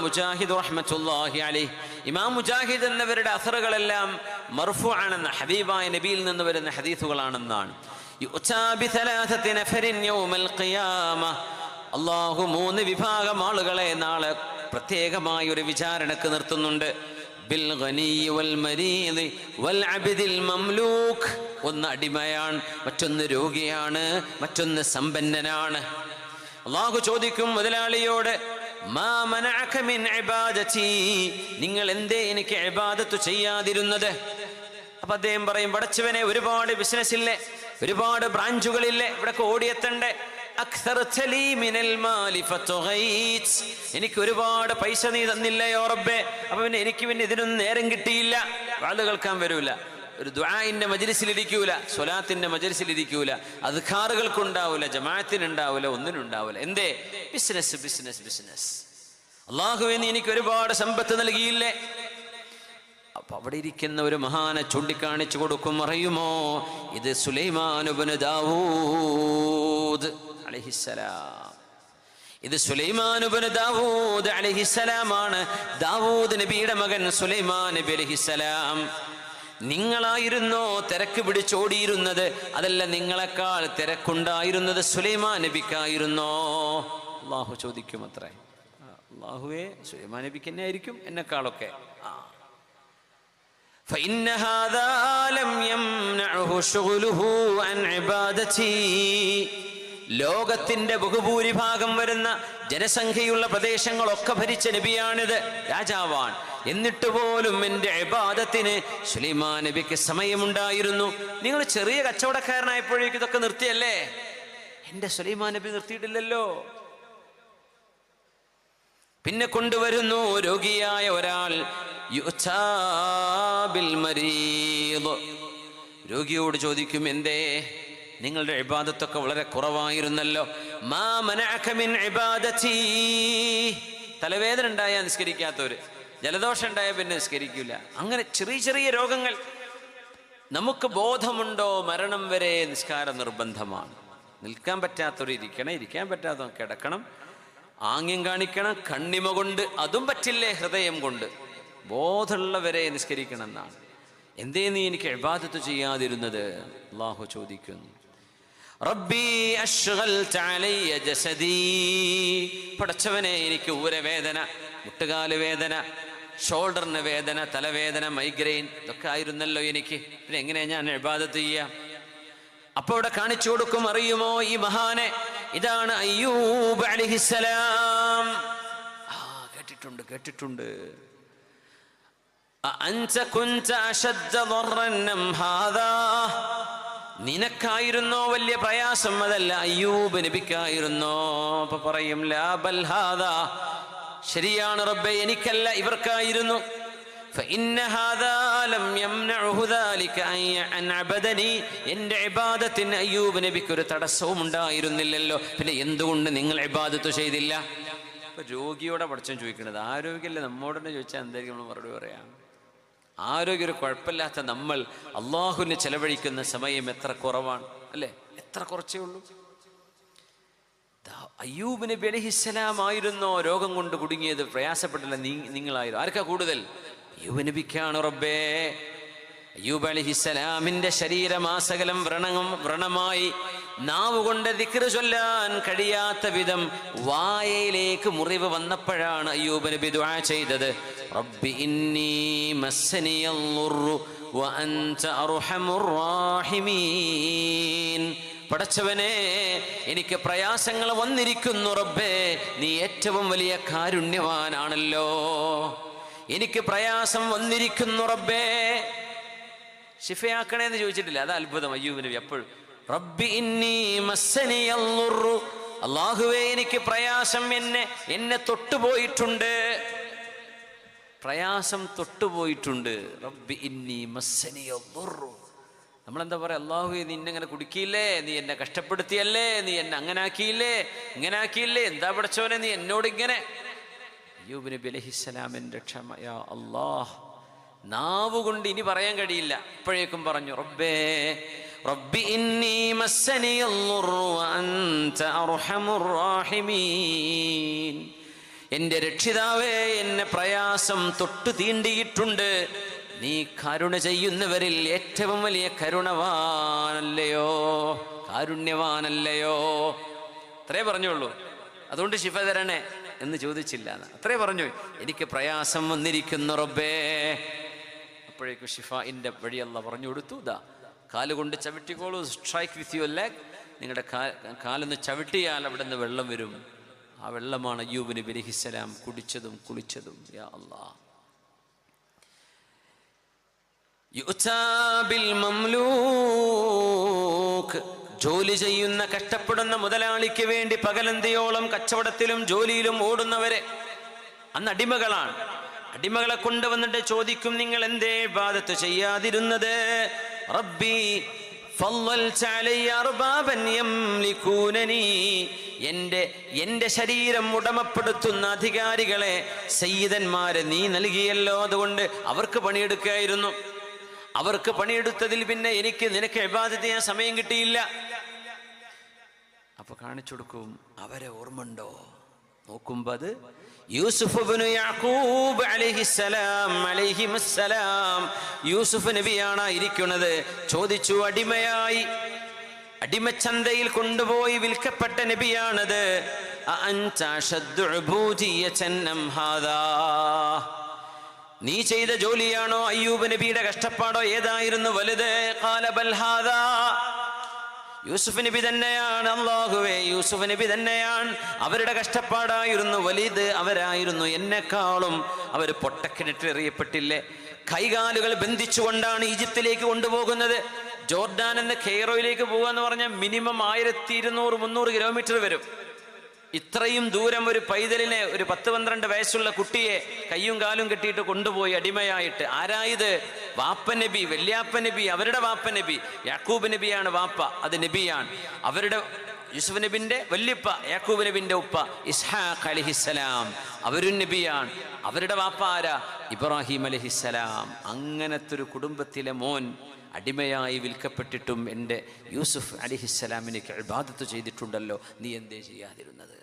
മുജാഹിദ് ഇമാം മുജാഹിദ് എന്നവരുടെ അസറുകളെല്ലാം മർഫു ആണെന്ന് ഹബീബായ നബിയിൽ നിന്ന് വരുന്ന ഹദീസുകളാണെന്നാണ്. അള്ളാഹു മൂന്ന് വിഭാഗം ആളുകളെ നാളെ പ്രത്യേകമായ ഒരു വിചാരണക്ക് നിർത്തുന്നുണ്ട്. ഒന്ന് അടിമയാണ് മറ്റൊന്ന് രോഗിയാണ് മറ്റൊന്ന് സമ്പന്നനാണ്. അള്ളാഹു ചോദിക്കും മുതലാളിയോട് നിങ്ങൾ എന്തേ എനിക്ക് ഇബാദത്ത് ചെയ്യാതിരുന്നത്? അപ്പൊ അദ്ദേഹം പറയും പടച്ചവനെ ഒരുപാട് ബിസിനസ് ഇല്ലേ ഒരുപാട് ബ്രാഞ്ചുകളില്ലേ ഇവിടെ ഓടിയെത്തണ്ടേ. എനിക്ക് ഒരുപാട് പൈസ നീ തന്നില്ല റബ്ബേ അപ്പൊ പിന്നെ എനിക്ക് പിന്നെ ഇതിനൊന്നും നേരം കിട്ടിയില്ല. വാത് കേൾക്കാൻ വരൂല. ഒരു ദ്വാഇന്റെ മജലിസിലിരിക്കൂല സ്വലാത്തിന്റെ മജലിസിലിരിക്കൂല അധികാറുകൾക്കുണ്ടാവില്ല ജമാഅത്തിനുണ്ടാവില്ല ഒന്നിനുണ്ടാവില്ല എന്തേ? ബിസിനസ് ബിസിനസ് ബിസിനസ് അള്ളാഹുവിന് എനിക്ക് ഒരുപാട് സമ്പത്ത് നൽകിയില്ലേ? അപ്പൊ അവിടെ ഇരിക്കുന്ന ഒരു മഹാനെ ചൂണ്ടിക്കാണിച്ചു കൊടുക്കും അറിയുമോ? ഇത് സുലൈമാനുബന് ദാവൂദ് അലഹിസലാം ഇത് സുലൈമാനുബന് ദാവൂദ് അലഹിസലാമാണ് ദാവൂദ് നബിയുടെ മകൻ സുലൈമാൻ നബി അലഹിസലാം നിങ്ങളായിരുന്നോ തിരക്ക് പിടിച്ചോടിയിരുന്നത് അതല്ല നിങ്ങളെക്കാൾ തിരക്കുണ്ടായിരുന്നത് സുലൈമാൻ നബിക്കായിരുന്നോ അള്ളാഹു ചോദിക്കും അത്രേ ആ, അള്ളാഹുവേ സുലൈമാൻ നബിക്ക് തന്നെ ആയിരിക്കും എന്നെക്കാളൊക്കെ ആ فإن هذا لم يمنعه شغله عن عبادتي ലോകത്തിന്റെ ബഹുഭൂരിഭാഗം വരുന്ന ജനസംഖ്യയുള്ള പ്രദേശങ്ങളൊക്കെ ഭരിച്ച നബിയാണിത് രാജാവാൻ എന്നിട്ട് പോലും എന്റെ അബാദത്തിന് സുലൈമാൻ നബിക്ക് സമയമുണ്ടായിരുന്നു. നിങ്ങൾ ചെറിയ കച്ചവടക്കാരനായപ്പോഴേക്കും ഇതൊക്കെ നിർത്തിയല്ലേ? എന്റെ സുലൈമാൻ നബി നിർത്തിയിട്ടില്ലല്ലോ. പിന്നെ കൊണ്ടുവരുന്നു രോഗിയായ ഒരാൾ. രോഗിയോട് ചോദിക്കും എന്തേ നിങ്ങളുടെ ഇബാദത്തൊക്കെ വളരെ കുറവായിരുന്നല്ലോ. മാ തലവേദന ഉണ്ടായാൽ നിസ്കരിക്കാത്തവര്. ജലദോഷം ഉണ്ടായാൽ പിന്നെ നിസ്കരിക്കില്ല അങ്ങനെ ചെറിയ ചെറിയ രോഗങ്ങൾ. നമുക്ക് ബോധമുണ്ടോ മരണം വരെ നിസ്കാരം നിർബന്ധമാണ്. നിൽക്കാൻ പറ്റാത്തവർ ഇരിക്കണം ഇരിക്കാൻ പറ്റാത്തവർ കിടക്കണം. ആംഗ്യം കാണിക്കണം കണ്ണിമ കൊണ്ട് അതും പറ്റില്ലേ ഹൃദയം കൊണ്ട്. ബോധമുള്ളവരെ നിസ്കരിക്കണം എന്നാണ്. എന്തേ നീ എനിക്ക് ഇബാദത്ത് ചെയ്യാതിരുന്നത്? അള്ളാഹു ചോദിക്കുന്നു. റബ്ബി പടച്ചവനെ എനിക്ക് ഊരവേദന മുട്ടുകാൽ വേദന ഷോൾഡറിന് വേദന തലവേദന മൈഗ്രെയിൻ ഇതൊക്കെ ആയിരുന്നല്ലോ എനിക്ക്. പിന്നെ എങ്ങനെയാ ഞാൻ ഇബാദത്ത് ചെയ്യാം? അപ്പൊ അവിടെ കാണിച്ചു കൊടുക്കും അറിയുമോ ഈ മഹാനെ? ഇതാണ് അയ്യൂബ് അലിഹിസലാം ആ കേട്ടിട്ടുണ്ട് കേട്ടിട്ടുണ്ട്. നിനക്കായിരുന്നോ വലിയ പ്രയാസം? അതല്ല അയ്യൂബ് നബിക്കായിരുന്നോ? അപ്പൊ പറയും ലാബൽ ഹാദാ. ശരിയാണ് റബ്ബെ എനിക്കല്ല ഇവർക്കായിരുന്നു. എന്റെ ഇബാദത്തിന് അയ്യൂബ് നബിക്ക് ഒരു തടസ്സവും ഉണ്ടായിരുന്നില്ലല്ലോ പിന്നെ എന്തുകൊണ്ട് നിങ്ങൾ ഇബാദത്ത് ചെയ്തില്ല? ഇപ്പൊ രോഗിയോടെ പഠിച്ചും ചോദിക്കുന്നത് ആരോഗ്യമല്ല നമ്മോട് തന്നെ ചോദിച്ചാൽ എന്തായിരിക്കും നമ്മൾ മറുപടി പറയാം? ആരോഗ്യം ഒരു കുഴപ്പമില്ലാത്ത നമ്മൾ അള്ളാഹുവിന് ചെലവഴിക്കുന്ന സമയം എത്ര കുറവാണ്? അല്ലേ? എത്ര കുറച്ചേ ഉള്ളൂ. അയ്യൂബ് നബി രോഗം കൊണ്ട് കുടുങ്ങിയത് പ്രയാസപ്പെട്ടില്ല നിങ്ങളായിരുന്നു. ആർക്കാ കൂടുതൽ? അയ്യൂബ് നബിക്കാണ് റബ്ബേ. അയ്യൂബ് അലിഹിസ്സലാമിന്റെ ശരീരമാസകലം വ്രണവും വ്രണമായി നാവ് കൊണ്ട് ദിക്റ് ചൊല്ലാൻ കഴിയാത്ത വിധം വായയിലേക്ക് മുറിവ് വന്നപ്പോഴാണ് അയ്യൂബ് നബി ദുആ ചെയ്തത്. റബ്ബി ഇന്നി മസ്സനിയൽ വ വഅൻത അർഹമുർ റാഹിമീൻ. പടച്ചവനെ എനിക്ക് പ്രയാസങ്ങൾ വന്നിരിക്കുന്നു റബ്ബേ നീ ഏറ്റവും വലിയ കാരുണ്യവാനാണല്ലോ. എനിക്ക് പ്രയാസം വന്നിരിക്കുന്നു റബ്ബേ. ഷിഫയാക്കണേന്ന് ചോദിച്ചിട്ടില്ല അത് അത്ഭുതം അയ്യൂബ് നബി എപ്പോഴും. റബ്ബി ഇന്നി മസ്സനി അല്ലുറു. അള്ളാഹുവേ എനിക്ക് പ്രയാസം എന്നെ എന്നെ തൊട്ടുപോയിട്ടുണ്ട്. പ്രയാസം തൊട്ടുപോയിട്ടുണ്ട്. റബ്ബി ഇന്നി മസ്സനി ളുർറു. നമ്മളെന്താ പറയാ അള്ളാഹു നീ എന്നെ ഇങ്ങനെ കുടുക്കിയില്ലേ? നീ എന്നെ കഷ്ടപ്പെടുത്തിയല്ലേ? നീ എന്നെ അങ്ങനെ ആക്കിയില്ലേ? ഇങ്ങനെ ആക്കിയില്ലേ? എന്താ പഠിച്ചവനെ നീ എന്നോട് ഇങ്ങനെ? അയ്യൂബ് നബി അലഹിസ്സലാമിന്റെ ക്ഷമ. യാ അള്ളാഹ് നാവ് ഇനി പറയാൻ കഴിയില്ല. ഇപ്പോഴേക്കും പറഞ്ഞു റബ്ബേ റബ്ബി ഇന്നി അർഹമുർ റാഹിമീൻ. എന്റെ രക്ഷിതാവേ എന്നെ പ്രയാസം തൊട്ടു തീണ്ടിയിട്ടുണ്ട്. നീ കരുണ ചെയ്യുന്നവരിൽ ഏറ്റവും വലിയ കരുണവാനല്ലയോ? കാരുണ്യവാനല്ലയോ? അത്രേ പറഞ്ഞുള്ളൂ. അതുകൊണ്ട് ശിഫ തരണേ എന്ന് ചോദിച്ചില്ല. അത്രേ പറഞ്ഞു. എനിക്ക് പ്രയാസം വന്നിരിക്കുന്നു റബ്ബേ. അപ്പോഴേക്കും ഷിഫ എന്റെ വഴിയല്ല പറഞ്ഞു കൊടുത്തു. ഇതാ കാലുകൊണ്ട് ചവിട്ടിക്കോളൂ. സ്ട്രൈക്ക് വിത്ത് യു ലെഗ് നിങ്ങളുടെ കാലൊന്ന് ചവിട്ടിയാൽ അവിടെ നിന്ന് വെള്ളം വരും. ആ വെള്ളമാണ് അയ്യൂബിന് ബലിഹിസലാം കുടിച്ചതും കുളിച്ചതും. യാ അല്ലാ ജോലി ചെയ്യുന്ന കഷ്ടപ്പെടുന്ന മുതലാളിക്ക് വേണ്ടി പകലന്തിയോളം കച്ചവടത്തിലും ജോലിയിലും ഓടുന്നവരെ. അന്ന് അടിമകളാണ്. അടിമകളെ കൊണ്ടുവന്നിട്ട് ചോദിക്കും നിങ്ങൾ എന്തേ ബാധത്ത് ചെയ്യാതിരുന്നത്? റബ്ബി എന്റെ എന്റെ ശരീരം ഉടമപ്പെടുത്തുന്ന അധികാരികളെ സയ്യിദന്മാരെ നീ നൽകിയല്ലോ. അതുകൊണ്ട് അവർക്ക് പണിയെടുക്കായിരുന്നു. അവർക്ക് പണിയെടുത്തതിൽ പിന്നെ എനിക്ക് നിനക്ക് ഇബാദത്ത് ചെയ്യാൻ സമയം കിട്ടിയില്ല. അപ്പൊ കാണിച്ചു കൊടുക്കും അവരെ ഓർമ്മണ്ടോ നോക്കുമ്പോ അത് യൂസുഫ് യാക്കൂബ് യൂസുഫ് നബിയാണ് ഇരിക്കുന്നത്. ചോദിച്ചു അടിമയായി അടിമച്ചന്തയിൽ കൊണ്ടുപോയി വിൽക്കപ്പെട്ട നബിയാണത്. അഅൻത അശദ്ദു ചെന്നം ഹാദാ. നീ ചെയ്ത ജോലിയാണോ അയ്യൂബ് നബിയുടെ കഷ്ടപ്പാടോ ഏതായിരുന്നു വലുത്? യൂസുഫ് നബി തന്നെയാണ് അള്ളാഹുവേ യൂസുഫ് നബി തന്നെയാണ്. അവരുടെ കഷ്ടപ്പാടായിരുന്നു വലുത് അവരായിരുന്നു എന്നെക്കാളും അവർ പൊട്ടക്കിനിട്ട് എറിയപ്പെട്ടില്ലേ? കൈകാലുകൾ ബന്ധിച്ചുകൊണ്ടാണ് ഈജിപ്തിലേക്ക് കൊണ്ടുപോകുന്നത്. ജോർഡാൻ എന്ന കെയ്റോയിലേക്ക് പോകുക എന്ന് പറഞ്ഞാൽ മിനിമം ആയിരത്തി ഇരുന്നൂറ് മുന്നൂറ് കിലോമീറ്റർ വരും. ഇത്രയും ദൂരം ഒരു പൈതലിനെ ഒരു പത്ത് പന്ത്രണ്ട് വയസ്സുള്ള കുട്ടിയെ കയ്യും കാലും കെട്ടിയിട്ട് കൊണ്ടുപോയി അടിമയായിട്ട്. ആരായത്? വാപ്പ നബി വല്യാപ്പ നബി അവരുടെ വാപ്പ നബി. യാക്കൂബ് നബിയാണ് വാപ്പ അത് നബിയാണ്. അവരുടെ യൂസുഫ് നബിന്റെ വല്യപ്പ യാക്കൂബ് നബിന്റെ ഉപ്പ ഇസ്ഹാഖ് അലിഹിസ്സലാം. അവരും നബിയാണ്. അവരുടെ വാപ്പ ആരാ? ഇബ്രാഹിം അലഹിസ്സലാം. അങ്ങനത്തെ ഒരു കുടുംബത്തിലെ മോൻ അടിമയായി വിൽക്കപ്പെട്ടിട്ടും എന്റെ യൂസുഫ് അലിഹിസ്സലാമിനെ ഇബാദത്ത് ചെയ്തിട്ടുണ്ടല്ലോ. നീ എന്തേ ചെയ്യാതിരുന്നത്?